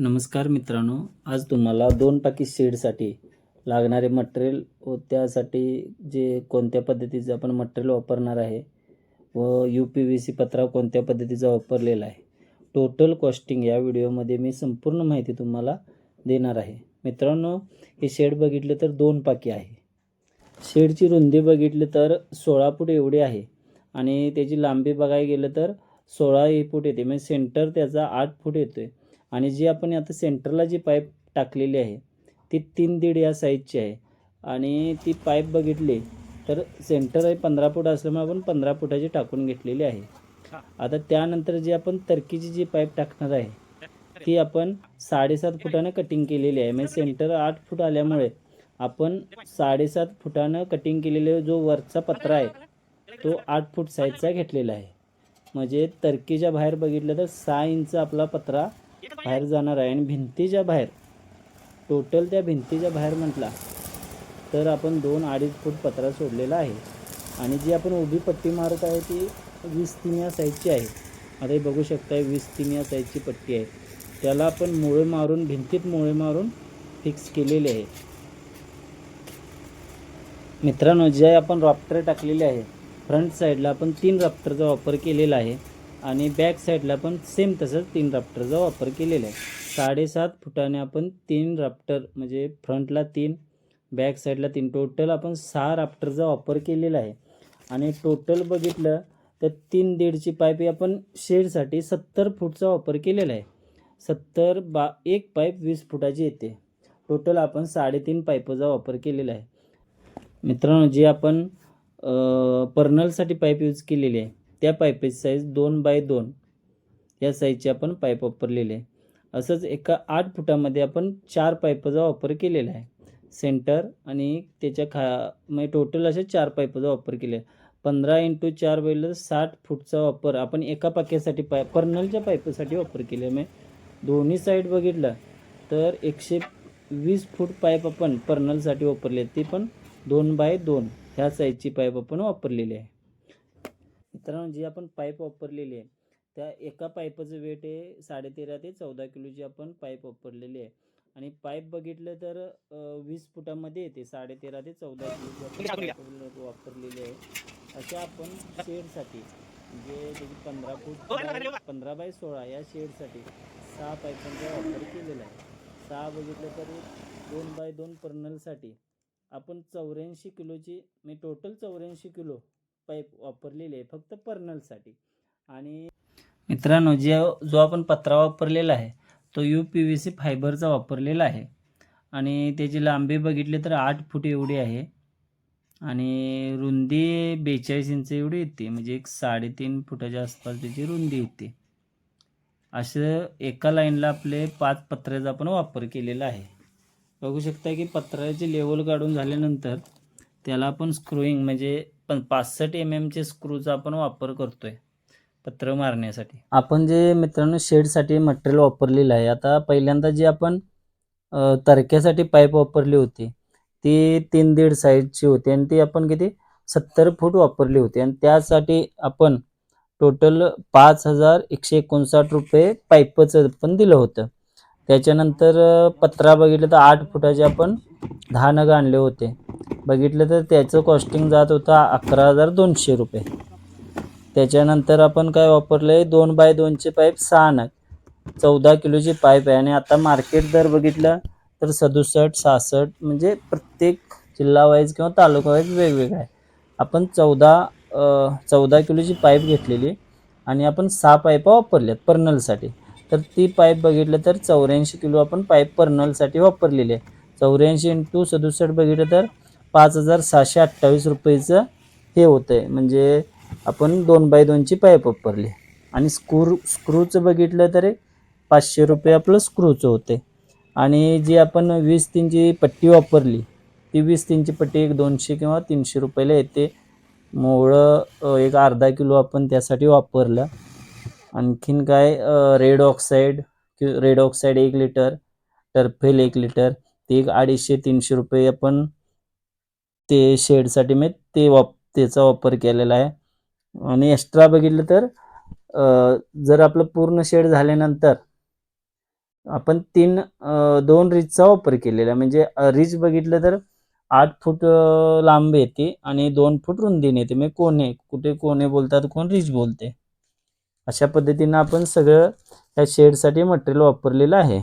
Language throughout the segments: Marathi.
नमस्कार मित्रांनो आज तुम्हाला दोन टाकी शेडसाठी लागणारे मटेरियल व त्यासाठी जे कोणत्या पद्धतीचं आपण मटेरियल वापरणार आहे व यू पी व्ही सी पत्रा कोणत्या पद्धतीचा वापरलेला आहे. टोटल कॉस्टिंग या व्हिडिओमध्ये मी संपूर्ण माहिती तुम्हाला देणार आहे. मित्रांनो हे शेड बघितलं तर दोन पाकी आहे. शेडची रुंदी बघितली तर सोळा फूट एवढी आहे आणि त्याची लांबी बघायला गेलं तर सोळा फूट येते. म्हणजे सेंटर त्याचा आठ फूट येतो आहे आणि जी आपण आता सेंटरला जी पाईप टाकलेली आहे ती तीन दीड या साईजची आहे. आणि ती पाईप बघितली तर सेंटर आहे पंधरा फूट असल्यामुळे आपण पंधरा फुटाची टाकून घेतलेली आहे. आता त्यानंतर जी आपण तरकीची जी पाईप टाकणार आहे ती आपण साडेसात फुटानं कटिंग केलेली आहे. म्हणजे सेंटर आठ फूट आल्यामुळे आपण साडेसात फुटानं कटिंग केलेले जो वरचा पत्रा आहे तो आठ फूट साईजचा घेतलेला आहे. म्हणजे तरकीच्या बाहेर बघितलं तर सहा इंच आपला पत्रा बाहेर जाणार आहे आणि भिंतीच्या बाहेर टोटल त्या भिंतीच्या बाहेर म्हटला तर आपण दोन अडीच फूट पत्रा सोडलेला आहे. आणि जी आपण उभी पट्टी मारत आहे ती वीस तीन या साईजची आहे. आता हे बघू शकताय वीस तीन या साईजची पट्टी आहे. त्याला आपण मोळे मारून भिंतीत मोळे मारून फिक्स केलेले आहे. मित्रांनो जे आपण रॉप्टर टाकलेले आहे फ्रंट साईडला आपण तीन रॉप्टरचा वापर केलेला आहे. आणि बॅक साईडला पण सेम तसंच तीन राफ्टरचा वापर केलेला आहे. साडेसात फुटाने आपण तीन राफ्टर म्हणजे फ्रंटला तीन बॅक साईडला तीन. टोटल आपण सहा राफ्टरचा वापर केलेला आहे. आणि टोटल बघितलं तर तीन दीडची पाईप आपण शेडसाठी सत्तर फूटचा वापर केलेला आहे. सत्तर बा एक पाईप वीस फुटाची येते. टोटल आपण साडेतीन पाईपचा वापर केलेला आहे. मित्रांनो जे आपण पर्नलसाठी पाईप यूज केलेली आहे त्या पाईपची साईज दोन बाय दोन या साईजची आपण पाईप वापरलेली आहे असंच एका आठ फुटामध्ये आपण चार पाईपचा वापर केलेला आहे. सेंटर आणि त्याच्या खा म्हणजे टोटल असे चार पाईपचा वापर केले पंधरा इंटू चार बैल साठ फूटचा वापर आपण एका पाक्यासाठी पाय पर्नलच्या पाईपसाठी वापर केले आहे. म्हणजे दोन्ही साईड बघितलं तर एकशे वीस फूट पाईप आपण पर्नलसाठी वापरले. ती पण दोन बाय दोन ह्या साईजची पाईप आपण वापरलेली आहे. मित्रांनो जी आपण पाईप वापरलेली आहे त्या एका पाईपाचं वेट आहे साडेतेरा ते चौदा किलोची आपण पाईप वापरलेली आहे. आणि पाईप बघितलं तर वीस फुटामध्ये येते साडेतेरा ते चौदा किलोची वापरलेली आहे. अशा आपण शेडसाठी म्हणजे त्याची पंधरा फूट बाय- पंधरा बाय सोळा या शेडसाठी सहा पाईपांचा वापर केलेला आहे. सहा बघितलं तरी दोन बाय दोन पर्नलसाठी आपण चौऱ्याऐंशी किलोची मी टोटल चौऱ्याऐंशी किलो पाईप वापरलेली आहे फक्त पर्नलसाठी. आणि मित्रांनो जे जो आपण पत्रा वापरलेला आहे तो यू पी व्ही सी फायबरचा वापरलेला आहे. आणि त्याची लांबी बघितली तर आठ फूट एवढी आहे. आणि रुंदी बेचाळीस इंच एवढी येते म्हणजे एक साडेतीन फुटाच्या आसपास त्याची रुंदी येते. असं एका लाईनला आपले पाच पत्र्याचा आपण वापर केलेला आहे. बघू शकता की पत्र्याचे लेवल काढून झाल्यानंतर त्याला आपण स्क्रूईंग म्हणजे पण पासष्ट एम एमचे स्क्रूचा आपण वापर करतोय पत्र मारण्यासाठी. आपण जे मित्रांनो शेडसाठी मटेरियल वापरलेलं आहे आता पहिल्यांदा जे आपण अ, तरक्यासाठी पाईप वापरली होती ती तीन दीड साईजची होती आणि ती आपण किती? सत्तर फूट वापरली होती आणि त्यासाठी आपण टोटल पाच हजार एकशे एकोणसाठ रुपये पाईपचं पण दिलं होतं. त्याच्यानंतर पत्रा बघितलं तर आठ फुटाचे आपण दहा नग आणले होते. बघितलं तर त्याचं कॉस्टिंग जात होतं अकरा हजार दोनशे रुपये. त्याच्यानंतर आपण काय वापरलं आहे दोन बाय दोनचे पाईप सहा नग. चौदा किलोची पाईप आहे आणि आता मार्केट दर बघितलं तर सदुसष्ट सहासष्ट म्हणजे प्रत्येक जिल्हा वाईज किंवा तालुका वाईज वेगवेगळा आहे. आपण चौदा चौदा किलोची पाईप घेतलेली आणि आपण सहा पाईपा वापरल्यात पर्नलसाठी. तर ती पाईप बघितलं तर चौऱ्याऐंशी किलो आपण पाईप पर्नलसाठी वापरलेली आहे. चौऱ्याऐंशी इंटू सदुसष्ट बघितलं तर पाच हजार सहाशे अठ्ठावीस रुपयेचं हे होतं आहे म्हणजे आपण दोन बाय दोनची पाईप वापरली. आणि स्क्रू स्क्रूचं बघितलं तर एक पाचशे रुपये आपलं स्क्रूचं होते आणि जी आपण वीस तीनची पट्टी वापरली ती वीस तीनची पट्टी एक दोनशे किंवा तीनशे रुपयाला येते. मोळं एक अर्धा किलो आपण त्यासाठी वापरलं. आणखीन काय रेड ऑक्साईड रेड ऑक्साईड एक लिटर टर्फेल एक लिटर ते एक अडीचशे तीनशे रुपये आपण ते शेडसाठी मी ते वाप त्याचा वापर केलेला आहे. आणि एक्स्ट्रा बघितलं तर जर आपलं पूर्ण शेड झाल्यानंतर आपण तीन दोन रिचचा वापर केलेला आहे. म्हणजे रिच बघितलं तर आठ फूट लांब येते आणि दोन फूट रुंदीने येते. म्हणजे कोणे कुठे कोणे बोलतात कोण रिच बोलते? अशा पद्धतीनं आपण सगळं या शेडसाठी मटेरियल वापरलेलं आहे.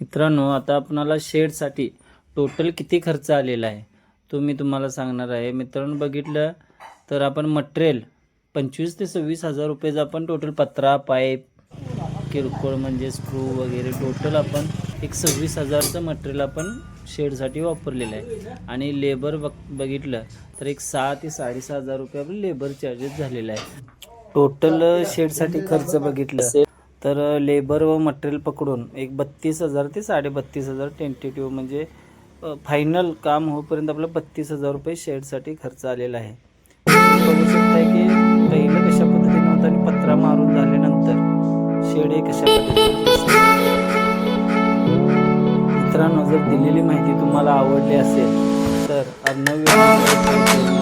मित्रांनो आता आपणाला शेडसाठी टोटल किती खर्च आलेला आहे? तो मी तुम्हाला सांगणार आहे. मित्रांनो बघितलं तर आपण मटेरियल पंचवीस ते सव्वीस हजार रुपयाचं आपण टोटल पत्रा पाईप किरकोळ म्हणजे स्क्रू वगैरे टोटल आपण एक सव्वीस हजारचं मटेरियल आपण शेडसाठी वापरलेलं आहे. आणि लेबर बघ बघितलं तर एक सहा ते साडेसहा हजार रुपये आपलं लेबर चार्जेस झालेला आहे टोटल शेडसाठी खर्च बघितलं तर लेबर व मटेरियल पकडून एक बत्तीस हजार ते साडेबत्तीस हजार टेंटेटिव्ह म्हणजे फायनल काम होईपर्यंत आपलं बत्तीस हजार रुपये शेडसाठी खर्च आलेला आहे. तुम्ही बघू शकताय की पहिलं कशा पद्धतीनं होतं आणि पत्रा मारून झाल्यानंतर शेड हे कशा पद्धतीने मित्रांनो जर दिलेली माहिती तुम्हाला आवडली असेल तर अन्न